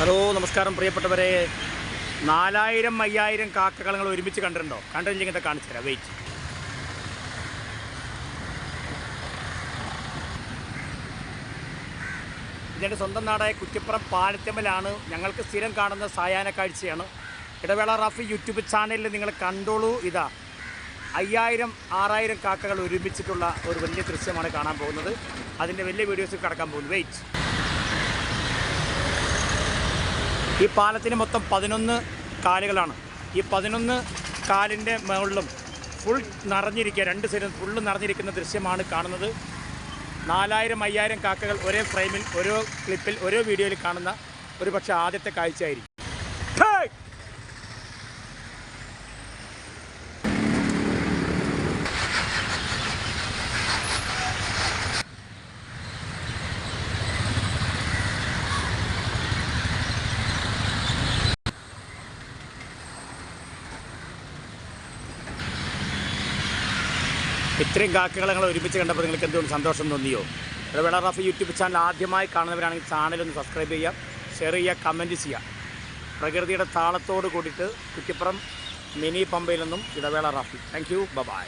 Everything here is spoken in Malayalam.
ഹലോ നമസ്കാരം പ്രിയപ്പെട്ടവരെ. നാലായിരം അയ്യായിരം കാക്കകൾ നിങ്ങൾ ഒരുമിച്ച് കണ്ടിട്ടുണ്ടോ? കണ്ടിട്ടില്ലെങ്കിൽ കാണിച്ചു തരാം. വെയിറ്റ് ഇതിന്റെ സ്വന്തം നാടായ കുറ്റിപ്പുറം പാലത്തമ്മലാണ്. ഞങ്ങൾക്ക് സ്ഥിരം കാണുന്ന സായാഹ്ന കാഴ്ചയാണ്. ഇടവേള റാഫി യൂട്യൂബ് ചാനലിൽ നിങ്ങൾ കണ്ടോളൂ. ഇതാ അയ്യായിരം ആറായിരം കാക്കകൾ ഒരുമിച്ചിട്ടുള്ള ഒരു വലിയ ദൃശ്യമാണ് കാണാൻ പോകുന്നത്. അതിന്റെ വലിയ വീഡിയോസ് കടക്കാൻ പോകുന്നു. വെയിറ്റ് ഈ പാലത്തിന് മൊത്തം പതിനൊന്ന് കാലുകളാണ്. ഈ പതിനൊന്ന് കാലിന്റെ മുകളിലും ഫുൾ നിറഞ്ഞിരിക്കുക രണ്ട് സൈഡും ഫുള്ള് നിറഞ്ഞിരിക്കുന്ന ദൃശ്യമാണ് കാണുന്നത്. നാലായിരം അയ്യായിരം കാക്കകൾ ഒരേ ഫ്രെയിമിൽ ഓരോ ക്ലിപ്പിൽ ഓരോ വീഡിയോയിൽ കാണുന്ന ഒരു പക്ഷേ ആദ്യത്തെ കാഴ്ചയായിരിക്കും. ഇത്രയും കാക്കകളെ നിങ്ങൾ ഒരുമിച്ച് കണ്ടപ്പോൾ നിങ്ങൾക്ക് എന്തുകൊണ്ട് സന്തോഷം തോന്നിയോ? ഇടവേള റാഫി യൂട്യൂബ് ചാനൽ ആദ്യമായി കാണുന്നവരാണെങ്കിൽ ചാനൽ ഒന്ന് സബ്സ്ക്രൈബ് ചെയ്യുക ഷെയർ ചെയ്യുക കമന്റ് ചെയ്യുക. പ്രകൃതിയുടെ താളത്തോട് കൂടിയിട്ട് കുറ്റിപ്പുറം മിനി പമ്പയിൽ നിന്നും ഇടവേള റാഫി. Thank you by